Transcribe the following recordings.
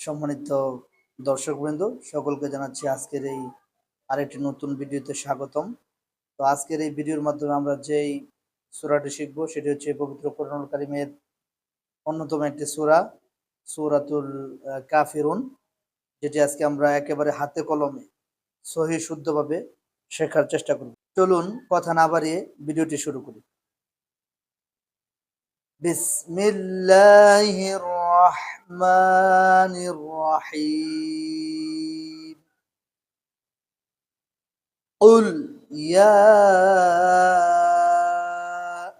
সম্মানিত দর্শকবৃন্দ, সকলকে জানাচ্ছি আজকের এই আরেকটি নতুন ভিডিওতে স্বাগতম। তো আজকের এই ভিডিওর মাধ্যমে আমরা যেই সুরাটি শিখব, সেটি হচ্ছে পবিত্র কোরআনুল কারিমের অন্যতম একটি সুরা, সুরাতুল কাফিরুন, যেটি আজকে আমরা একেবারে হাতে কলমে, সহি শুদ্ধভাবে শেখার চেষ্টা করব। চলুন কথা না বাড়িয়ে ভিডিওটি শুরু করি। বিসমিল্লাহির الرحمن الرحيم قل يا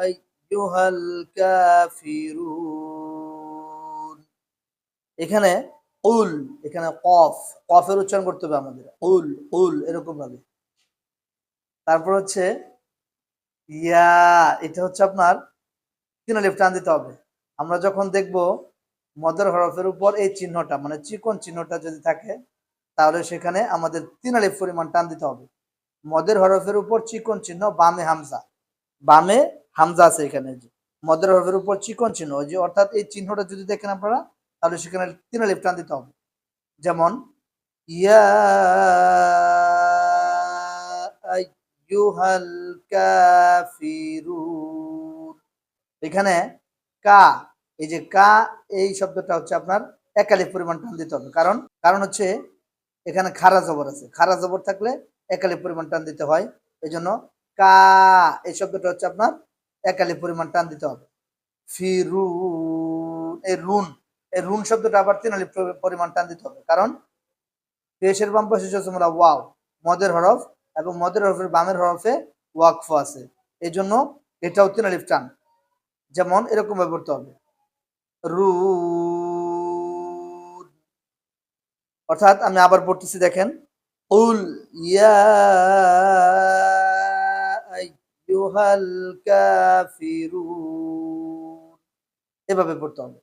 أيها الكافرون এখানে উল এখানে কফ কফের উচ্চারণ করতে হবে আমাদের উল উল এরকম ভাবে তারপর হচ্ছে ইয়া এটা হচ্ছে আপনার তিন আলিফ টান দিতে হবে আমরা যখন দেখব মদের হরফের উপর এই চিহ্নটা মানে চিকন চিহ্নটা যদি থাকে, তাহলে সেখানে আমাদের তিন আলিফ পরিমাণ টান দিতে হবে। মদের হরফের উপর চিকন চিহ্ন, বামে হামজা। বামে হামজা আছে এখানে যে, মদের হরফের উপর চিকন চিহ্ন যে অর্থাৎ এই চিহ্নটা যদি দেখেন আপনারা, তাহলে সেখানে তিন আলিফ টান দিতে হবে। যেমন, ইয়া আইয়ুহাল কাফিরুন। এখানে কা এই যে কা, এই শব্দটা হচ্ছে আপনার একালিফ পরিমাণ টান দিতে হবে। কারণ কারণ হচ্ছে এখানে খারা জবর আছে। খারা জবর থাকলে একালিফ পরিমাণ টান দিতে হয়। এই জন্য কা, এই শব্দটা হচ্ছে আপনার একালিফ পরিমাণ টান দিতে হবে। ফিরু এই রুন এই রুন শব্দটা আবার তিন আলিফ পরি- পরিমাণ টান দিতে হবে। কারণ পেশের বাম পাশে তোমরা ওয়াও মদের হরফ এবং মদের হরফের বামের হরফে ওয়াকফ আছে। এই জন্য এটাও তিন আলিফ টান। যেমন এরকম পড়তে হবে। রুদ। অর্থাৎ আমি আবার পড়তেছি, দেখেন। উল আইয়ুহাল কাফিরুন। এভাবে পড়তে হবে।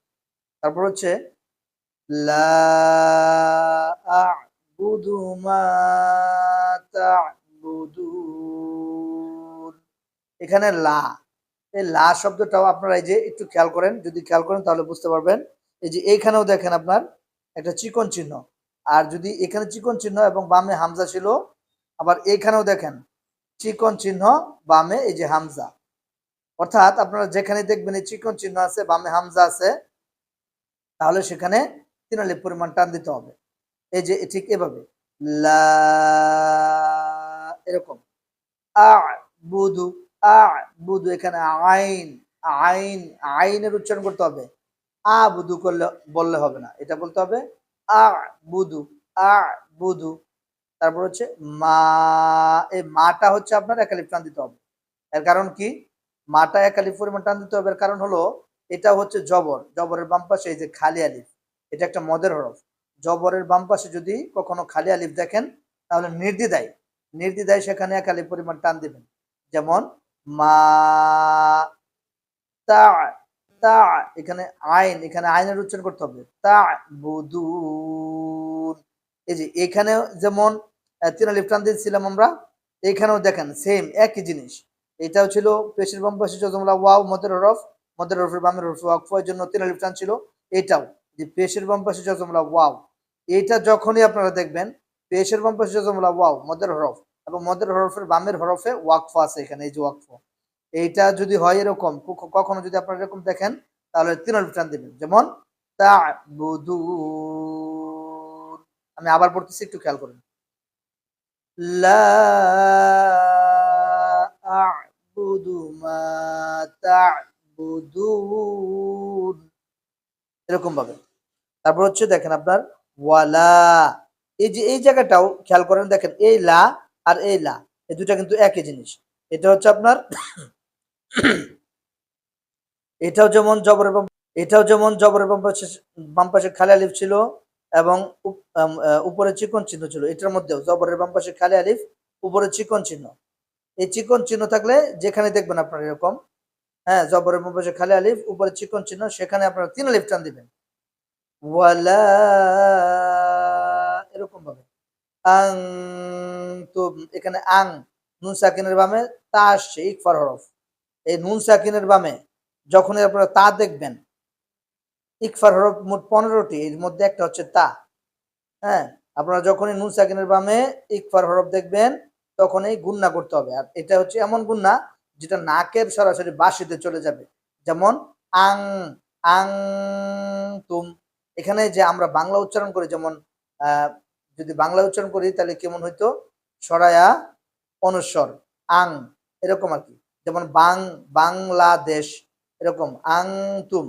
তারপর হচ্ছে, লা এখানে লা এই লা শব্দটাও আপনারা এই যে একটু খেয়াল করেন, যদি খেয়াল করেন তাহলে বুঝতে পারবেন। এই যে এইখানেও দেখেন আপনার একটা চিকন চিহ্ন। আর যদি এখানে চিকন চিহ্ন এবং বামে হামজা ছিল, আবার এইখানেও দেখেন চিকন চিহ্ন, বামে এই যে হামজা। অর্থাৎ আপনারা যেখানে দেখবেন এই চিকন চিহ্ন আছে, বামে হামজা আছে, তাহলে সেখানে তিন আলিফ পরিমাণ টান দিতে হবে। এই যে ঠিক এভাবে। লা, এরকম। আ বুধু আ বুধু এখানে আইন আইন, আইনের উচ্চারণ করতে হবে। আ বুধু করলে, বললে হবে না। এটা বলতে হবে আ বুধু আ বুধু তারপর হচ্ছে মা, এই মাটা হচ্ছে আপনার একালিফ টান দিতে হবে। এর কারণ কি? মাটা একালিফ পরিমাণ টান দিতে হবে। এর কারণ হলো, এটা হচ্ছে জবর। জবরের বাম পাশে এই যে খালি আলিফ, এটা একটা মদের হরফ। জবরের বাম পাশে যদি কখনো খালি আলিফ দেখেন, তাহলে নির্দ্বিধায় নির্দ্বিধায় সেখানে একালিফ পরিমাণ টান দিবেন। যেমন মা তা তা, এখানে আইন, এখানে আইনের উচ্চারণ করতে হবে। তা, বুদুন। এই যে এখানে যেমন তিন দিয়েছিলাম আমরা, এখানেও দেখেন সেম একই জিনিস। এটাও ছিল পেশের বাম পাশে যতগুলা ওয়াও, মদের হরফ মদের হরফের বামের হরফ ওয়াকফের জন্য তিন আলিফ ছিল, এটাও। যে পেশের বাম পাশে যতগুলা ওয়াও এইটা যখনই আপনারা দেখবেন, পেশের বাম পাশে যতগুলা ওয়াও, মদের হরফ এবং মদের হরফের বামের হরফে ওয়াকফ আছে এখানে, এই যে ওয়াকফ। এইটা যদি হয় এরকম কখনো যদি আপনারা এরকম দেখেন, তাহলে তিন টান দিবেন। যেমন, তা'বুদুন। আমি আবার পড়তেছি, একটু খেয়াল করুন। লা এরকম ভাবে। তারপর হচ্ছে দেখেন আপনার, ওয়ালা। এই যে, এই জায়গাটাও খেয়াল করেন, দেখেন, এই লা আর এই লা, এই দুটা কিন্তু একই জিনিস। এটা হচ্ছে আপনার, এটাও যেমন জবরের বাম এটাও যেমন জবরের বাম পাশে বাম পাশে খালি আলিফ ছিল এবং উপরে চিকন চিহ্ন ছিল। এটার মধ্যেও জবরের বাম পাশে খালি আলিফ, উপরে চিকন চিহ্ন। এই চিকন চিহ্ন থাকলে যেখানে দেখবেন আপনার এরকম হ্যাঁ জবরের বাম পাশে খালি আলিফ, উপরে চিকন চিহ্ন, সেখানে আপনারা তিন আলিফ টান দিবেন। ওয়ালা আং তো এখানে আং নুন সাকিনের বামে তা আসছে ইকফার হরফ। এই নুন সাকিনের বামে যখনই আপনারা তা দেখবেন ইকফার হরফ মোট পনেরোটি এর মধ্যে একটা হচ্ছে তা। হ্যাঁ আপনারা যখনই নুন সাকিনের বামে ইকফার হরফ দেখবেন তখনই গুন্না করতে হবে। আর এটা হচ্ছে এমন গুন্না যেটা নাকের সরাসরি বাসিতে চলে যাবে। যেমন আং আং তুম। এখানে যে আমরা বাংলা উচ্চারণ করি যেমন আহ, যদি বাংলা উচ্চারণ করি, তাহলে কেমন হইতো? সরায়া অনুস্বর আং, এরকম আর কি। যেমন বাং, বাংলাদেশ, এরকম আং তুম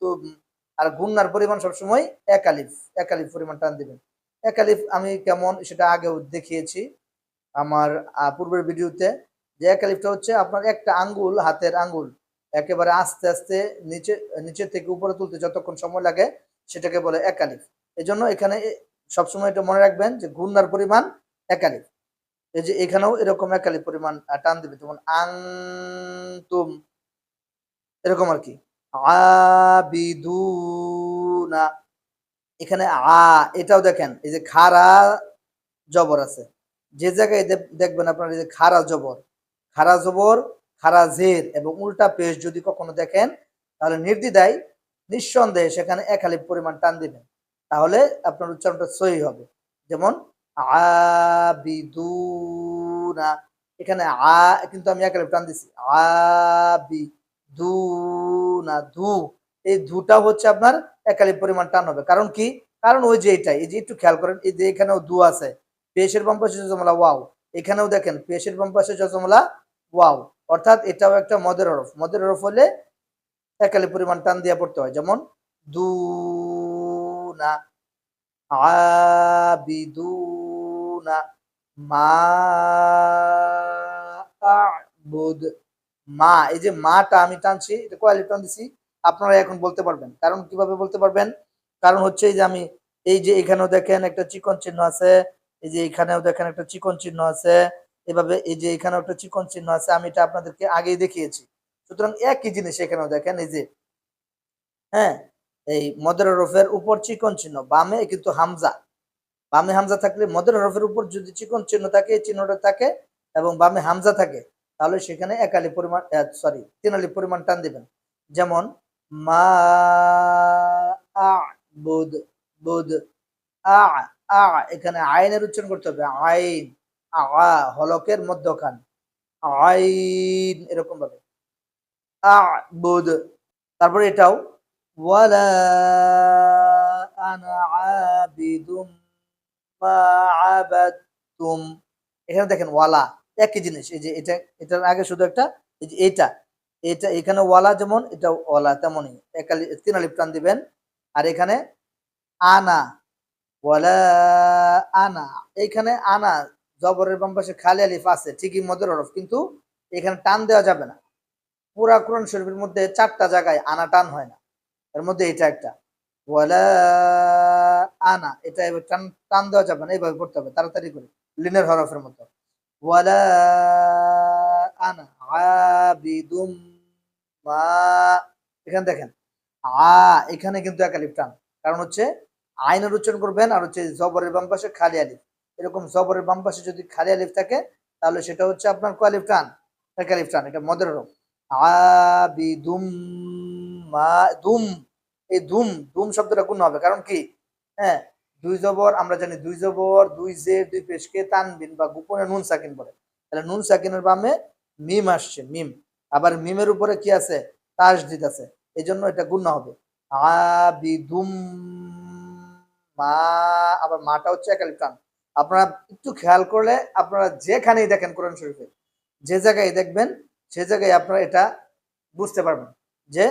তুম আর গুন্নার পরিমাণ সবসময় এক আলিফ এক আলিফ পরিমাণ টান দিবেন। এক আলিফ আমি কেমন সেটা আগেও দেখিয়েছি আমার পূর্বের ভিডিওতে। যে এক আলিফটা হচ্ছে আপনার একটা আঙ্গুল, হাতের আঙ্গুল। একেবারে আস্তে আস্তে নিচে নিচে থেকে উপরে তুলতে যতক্ষণ সময় লাগে, সেটাকে বলে এক আলিফ এই জন্য এখানে সবসময় এটা মনে রাখবেন যে ঘূর্ণার পরিমাণ এক আলিফ এই যে এখানেও এরকম এক আলিফ পরিমাণ টান দিবে, যেমন আং তুম এরকম আর কি। আবিদুনা। এখানে আ, এটাও দেখেন, এই যে খারা জবর আছে। যে জায়গায় দেখবেন আপনার, এই যে খারা জবর। খারা জবর খারা জের এবং উল্টা পেশ যদি কখনো দেখেন, তাহলে নির্দ্বিধায়, নিঃসন্দেহে সেখানে এক পরিমাণ টান দিবেন। তাহলে আপনার উচ্চারণটা সহি হবে। যেমন, আবিদুনা। এখানে আ কিন্তু আমি এক টান দিছি। আবি দু। না ধু এই ধুটা হচ্ছে আপনার একালি পরিমাণ টান হবে। কারণ কি? কারণ ওই যে এটাই, এই যে একটু খেয়াল করেন, এই যে এখানেও দু আছে। পেশের বাম পাশে জজমলা ওয়াও। এখানেও দেখেন, পেশের বাম পাশে ওয়াও, অর্থাৎ এটাও একটা মদের হরফ। মদের হরফ হলে একালি পরিমাণ টান দিয়ে পড়তে হয়। যেমন দু না আবিদুনা মা আবুদ। মা, এই যে মাটা আমি টানছি, এটা কয়ালি টান দিছি? আপনারা এখন বলতে পারবেন। কারণ কীভাবে বলতে পারবেন? কারণ হচ্ছে এই যে আমি, এই যে এখানেও দেখেন একটা চিকন চিহ্ন আছে, এই যে এখানেও দেখেন একটা চিকন চিহ্ন আছে। এভাবে এই যে এখানেও একটা চিকন চিহ্ন আছে, আমি এটা আপনাদেরকে আগেই দেখিয়েছি। সুতরাং একই জিনিস এখানেও দেখেন, এই যে হ্যাঁ এই মদের রফের উপর চিকন চিহ্ন, বামে কিন্তু হামজা। বামে হামজা থাকলে মদের রফের উপর যদি চিকন চিহ্ন থাকে, এই চিহ্নটা থাকে এবং বামে হামজা থাকে, তাহলে সেখানে একালি পরিমাণ সরি তিনালি পরিমাণ টান দিবেন। যেমন, মা বুদ, আ আ, এখানে আইনের উচ্চারণ করতে হবে, আইন। আ, হলকের মধ্যখান। আইন, এরকম ভাবে। আ বুদ তারপরে এটাও। ওয়ালা আনা আবিদুম মা এখানে দেখেন ওয়ালা, একই জিনিস। এই যে এটা, এটার আগে শুধু একটা, এই যে এটা। এটা, এখানে ওয়ালা যেমন এটা ওয়ালা তেমনই। একালি, তিন আলিফ টান দিবেন। আর এখানে আনা। ওয়ালা আনা। এখানে আনা জবরের বাম পাশে খালি আলিফ আছে, ঠিকই মদের হরফ, কিন্তু এখানে টান দেওয়া যাবে না। পুরা কোরআন শরীফের মধ্যে চারটা জায়গায় আনা টান হয় না। এর মধ্যে এটা একটা। আনা, এটা এবার টান টান দেওয়া যাবে না, এইভাবে পড়তে হবে, তাড়াতাড়ি করে, লিনের হরফের মতো। মা, এখানে দেখেন, আ, এখানে কিন্তু একালিফ টান, কারণ হচ্ছে আইনের উচ্চারণ করবেন, আর হচ্ছে জবরের বাম পাশে খালি আলিফ। এরকম জবরের বাম পাশে যদি খালি আলিফ থাকে, তাহলে সেটা হচ্ছে আপনার কোয়ালিফ টান? টান, এটা মদের হরফ আবিদুম মা, দুম, এই দুম দুম শব্দটা গুণ হবে? কারণ কি? হ্যাঁ দুই জবর, আমরা জানি দুই জবর, দুই জে দুই পেশকে তানবিন বা গোপনে নুন সাকিন বলে। তাহলে নুন সাকিনের বামে মিম আসছে, মিম। আবার মিমের উপরে কি আছে? তাস তাসদিদ আছে। এই জন্য এটা গুণ হবে। আবিদুম মা, আবার মাটা হচ্ছে একালিফ টান আপনারা একটু খেয়াল করলে আপনারা যেখানেই দেখেন কোরআন শরীফে, যে জায়গায় দেখবেন, সে জায়গায় আপনারা এটা বুঝতে পারবেন যে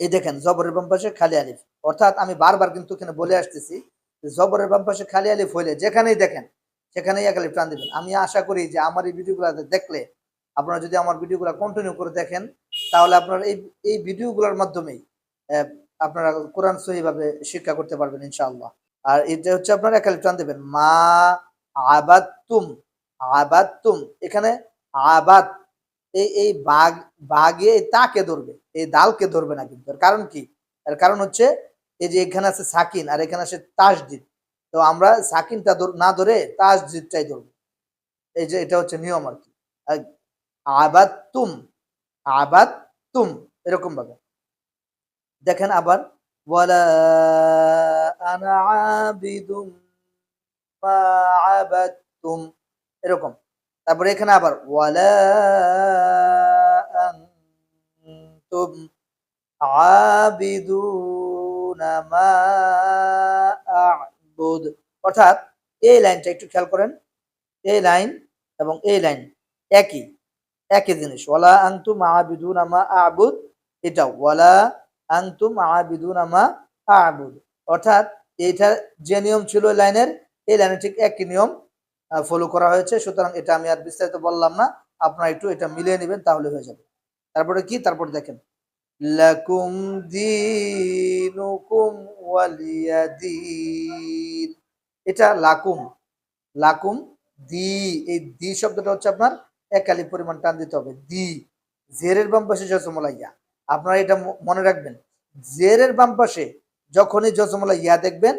এই দেখেন, জবরের বাম পাশে খালি আলিফ। অর্থাৎ আমি বারবার কিন্তু এখানে বলে আসতেছি জবরের বাম পাশে খালি আলিফ হইলে যেখানেই দেখেন, সেখানেই এক আলিফ টান দিবেন। আমি আশা করি যে আমার এই ভিডিওগুলো দেখলে, আপনারা যদি আমার ভিডিওগুলো কন্টিনিউ করে দেখেন, তাহলে আপনারা এই এই ভিডিওগুলোর মাধ্যমেই আপনারা কোরআন সহিভাবে শিক্ষা করতে পারবেন ইনশাআল্লাহ। আর এটা হচ্ছে আপনারা এক আলিফ টান দেবেন। মা আবাত্তুম আবাত্তুম, এখানে আবাদ এই এই বাঘ, বাঘে তাকে ধরবে, এই দালকে ধরবে না কিন্তু। কারণ কি? এর কারণ হচ্ছে এই যে এখানে আছে সাকিন, আর এখানে আছে তাসদিদ তো আমরা সাকিনটা না ধরে তাসদিদটাই ধরবো। এই যে এটা হচ্ছে নিয়ম আর কি। আবাত্তুম আবাদ তুম এরকম ভাবে। দেখেন আবার ওয়ালা আনা আবিদুম মা আবাদতুম এরকম। তারপরে এখানে আবার ওয়ালা আনতুম আবিদুনা মা আ'বুদ অর্থাৎ এই লাইনটা একটু খেয়াল করেন। এই লাইন এবং এই লাইন একই। একই জিনিস। ওয়ালা আনতুম আবিদুনা মা আ'বুদ এটা ওয়ালা আনতুম আবিদুনা মা আ'বুদ অর্থাৎ এইটা যে নিয়ম ছিল লাইনের, এই লাইনে ঠিক একই নিয়ম ফলো করা হয়েছে। সুতরাং এটা আমি আর বিস্তারিত বললাম না। আপনারা একটু এটা মিলিয়ে নেবেন, তাহলে হয়ে যাবে। তারপরে কি? তারপর দেখেন। লাকুম দিনুকুম এটা লাকুম। লাকুম, দি। এই দি শব্দটা হচ্ছে আপনার একালি পরিমাণ টান দিতে হবে। দি। জেরের বাম পাশে জসমলা ইয়া আপনারা এটা মনে রাখবেন, জেরের বাম পাশে যখনই জসমলা ইয়া দেখবেন,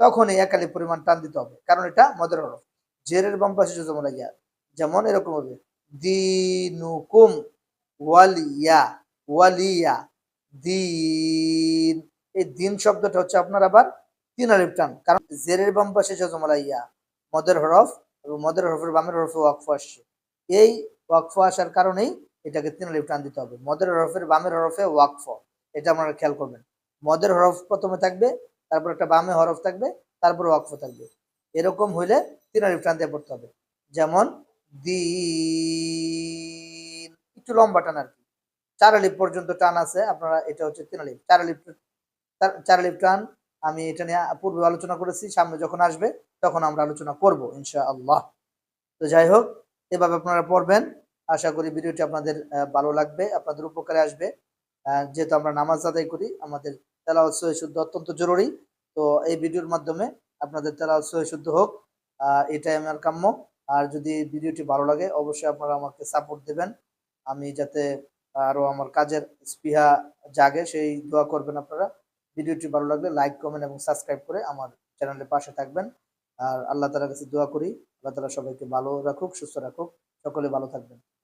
তখনই একালি পরিমাণ টান দিতে হবে, কারণ এটা মদের হরফ জেরের বাম পাশে জসমলা ইয়া, যেমন এরকম হবে, দিনুকুম ওয়ালিয়া ওয়ালিয়া দিন। এই দিন শব্দটা হচ্ছে আপনার আবার তিন আলিফ টান, কারণ জেরের বাম পাশে জজমালা ইয়া, মদের হরফ এবং মদের হরফের বামের হরফে ওয়াকফ আসছে। এই ওয়াকফ আসার কারণেই এটাকে তিন আলিফ টান দিতে হবে। মদের হরফের বামের হরফে ওয়াকফ। এটা আপনারা খেয়াল করবেন। মদের হরফ প্রথমে থাকবে, তারপর একটা বামে হরফ থাকবে, তারপর ওয়াকফ থাকবে। এরকম হইলে তিন আলিফ টান দিয়ে পড়তে হবে। যেমন, দিন। একটু লম্বা টান আর কি। চার আলিফ পর্যন্ত টান আছে, আপনারা এটা হচ্ছে তিন আলিফ। চার আলিফ, চার- আলিফ টান আমি এটা নিয়ে পূর্বে আলোচনা করেছি, সামনে যখন আসবে তখন আমরা আলোচনা করব ইনশা আল্লাহ তো যাই হোক, এভাবে আপনারা পড়বেন। আশা করি ভিডিওটি আপনাদের ভালো লাগবে, আপনাদের উপকারে আসবে। যেহেতু আমরা নামাজ আদায় করি, আমাদের তেলাওয়াত সহি শুদ্ধ অত্যন্ত জরুরি। তো এই ভিডিওর মাধ্যমে আপনাদের তেলাওয়াত সহি শুদ্ধ হোক এটাই আমার কাম্য। আর যদি ভিডিওটি ভালো লাগে, অবশ্যই আপনারা আমাকে সাপোর্ট দেবেন। আমি যাতে আরও আমার কাজের স্পৃহা জাগে, সেই দোয়া করবেন আপনারা। ভিডিওটি ভালো লাগলে লাইক, কমেন্ট এবং সাবস্ক্রাইব করে আমার চ্যানেলের পাশে থাকবেন। আর আল্লাহ তালার কাছে দোয়া করি। আল্লাহ তালা সবাইকে ভালো রাখুক, সুস্থ রাখুক। সকলে ভালো থাকবেন।